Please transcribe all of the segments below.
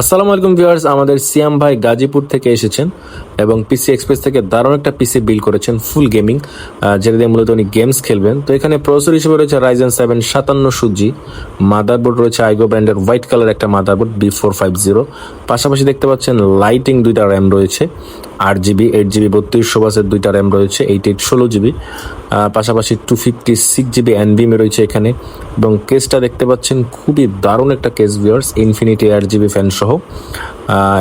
আসসালামু আলাইকুম ভিউয়ার্স, আমাদের সিয়াম ভাই গাজীপুর থেকে এসেছেন এবং পিসি এক্সপ্রেস থেকে দারুণ একটা পিসি বিল করেছেন, ফুল গেমিং যেটা দিয়ে মূলত উনি গেমস খেলবেন। তো এখানে প্রসেসর হিসেবে রয়েছে রাইজেন সেভেন সাতান্ন সুজি মাদারবোর্ড রয়েছে আইগো ব্র্যান্ডের হোয়াইট কালার একটা motherboard B four five zero পাশাপাশি দেখতে পাচ্ছেন লাইটিং দুইটা র্যাম রয়েছে। আট জিবি এইট জিবি, বত্রিশশো বাসের দুইটা র্যাম রয়েছে এইট এইট ষোলো জিবি। পাশাপাশি টু ফিফটি সিক্স জিবি এনবিএমে রয়েছে এখানে। এবং কেসটা দেখতে পাচ্ছেন, খুবই দারুণ একটা কেস ভিউয়ার্স ইনফিনিটি আট জিবি ফ্যান সহ।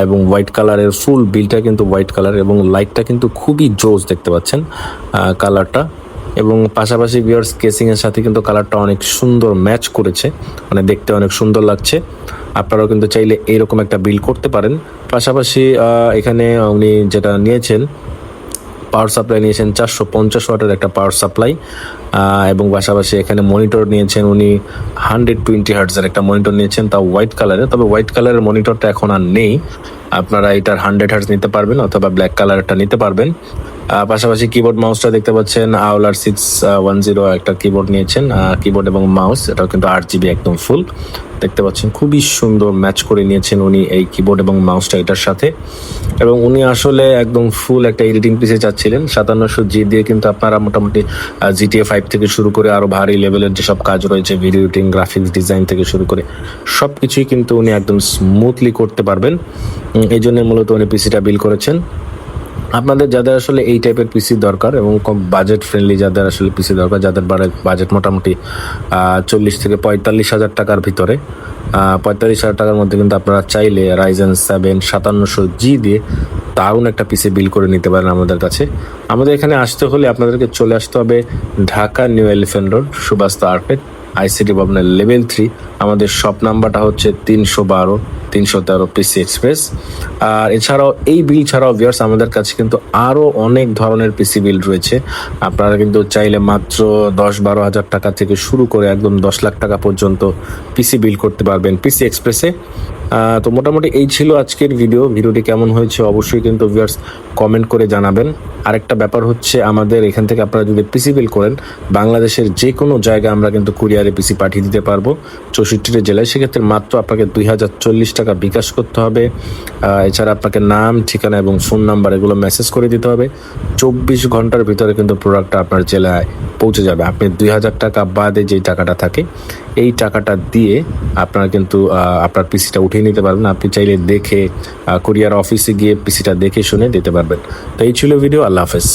এবং হোয়াইট কালারের ফুল বিলটা কিন্তু হোয়াইট কালার এবং লাইটটা কিন্তু খুবই জোস দেখতে পাচ্ছেন কালারটা এবং পাশাপাশি ভিউয়ার্স কেসিং এর সাথে কিন্তু কালারটা অনেক সুন্দর ম্যাচ করেছে মানে দেখতে অনেক সুন্দর লাগছে। আপনারাও কিন্তু চাইলে এইরকম একটা বিল করতে পারেন। পাশাপাশি এখানে উনি যেটা নিয়েছেন পাওয়ার সাপ্লাই নিয়েছেন, চারশো পঞ্চাশ ওয়াটের একটা পাওয়ার সাপ্লাই এবং পাশাপাশি এখানে মনিটর নিয়েছেন উনি হান্ড্রেড টোয়েন্টি হার্টসের একটা মনিটর নিয়েছেন, তাও হোয়াইট কালারের তবে হোয়াইট কালারের মনিটরটা এখন আর নেই। আপনারা এটার হান্ড্রেড হার্টস নিতে পারবেন অথবা ব্ল্যাক কালারটা নিতে পারবেন। পাশাপাশি কিবোর্ড মাউসটা দেখতে পাচ্ছেন আওলার সিক্স ওয়ান জিরো একটা কিবোর্ড নিয়েছেন কিবোর্ড এবং মাউস এটাও কিন্তু আট জিবি একদম ফুল দেখতে পাচ্ছেন, খুবই সুন্দর ম্যাচ করে নিয়েছেন উনি এই কিবোর্ড এবং মাউসটা এটার সাথে। এবং উনি আসলে একদম ফুল একটা এডিটিং পিসে চাচ্ছিলেন। সাতান্নশো জি দিয়ে কিন্তু আপনারা মোটামুটি জিটিএ ফাইভ থেকে শুরু করে আরও ভারী লেভেলের যেসব কাজ রয়েছে ভিডিও এডিটিং গ্রাফিক্স ডিজাইন থেকে শুরু করে সব কিছুই কিন্তু উনি একদম স্মুথলি করতে পারবেন। এই জন্য মূলত উনি পিসিটা বিল করেছেন। আপনাদের যাদের আসলে এই টাইপের পিসি দরকার এবং কম বাজেট ফ্রেন্ডলি যাদের আসলে পিসি দরকার, যাদের বাজেট মোটামুটি চল্লিশ থেকে পঁয়তাল্লিশ হাজার টাকার ভিতরে পঁয়তাল্লিশ হাজার টাকার মধ্যে কিন্তু আপনারা চাইলে রাইজেন সেভেন সাতান্নশো জি দিয়ে দারুণ একটা পিসি বিল করে নিতে পারেন আমাদের কাছে। আমাদের এখানে আসতে হলে আপনাদেরকে চলে আসতে হবে Dhaka New Elephant Road Subasta arcade ICT ভবনের লেভেল থ্রি আমাদের শপ নাম্বারটা হচ্ছে তিনশো বারো তিনশো তেরো পিসি এক্সপ্রেস আর এছাড়াও এই বিল ছাড়াও ভিওর্স আমাদের কাছে কিন্তু আরও অনেক ধরনের পিসি বিল রয়েছে। আপনারা কিন্তু চাইলে মাত্র দশ বারো হাজার টাকা থেকে শুরু করে একদম দশ লাখ টাকা পর্যন্ত পিসি বিল করতে পারবেন পিসি এক্সপ্রেসে তো মোটামুটি এই ছিল আজকের ভিডিও ভিডিওটি কেমন হয়েছে অবশ্যই কিন্তু ভিউয়ার্স কমেন্ট করে জানাবেন। আরেকটা ব্যাপার হচ্ছে আমাদের এখান থেকে আপনারা যদি পিসি বিল করেন, বাংলাদেশের যে কোনো জায়গা আমরা কিন্তু কুরিয়ারে পিসি পাঠিয়ে দিতে পারব। চৌষট্টিটা জেলায় সেক্ষেত্রে মাত্র আপনাকে দুই হাজার চল্লিশ টাকা বিকাশ করতে হবে। এছাড়া আপনাকে নাম, ঠিকানা এবং ফোন নাম্বার এগুলো মেসেজ করে দিতে হবে। চব্বিশ ঘণ্টার ভিতরে কিন্তু প্রোডাক্টটা আপনার জেলায় পৌঁছে যাবে। আপনি দুই হাজার টাকা বাদে যে টাকাটা থাকে, এই টাকাটা দিয়ে আপনারা কিন্তু আপনার পিসিটা উঠিয়ে নিতে পারবেন। আপনি চাইলে দেখে কুরিয়ার অফিসে গিয়ে পিসিটা দেখে শুনে দিতে পারবেন। তো এই ছিল ভিডিও আল্লাহ হাফেজ।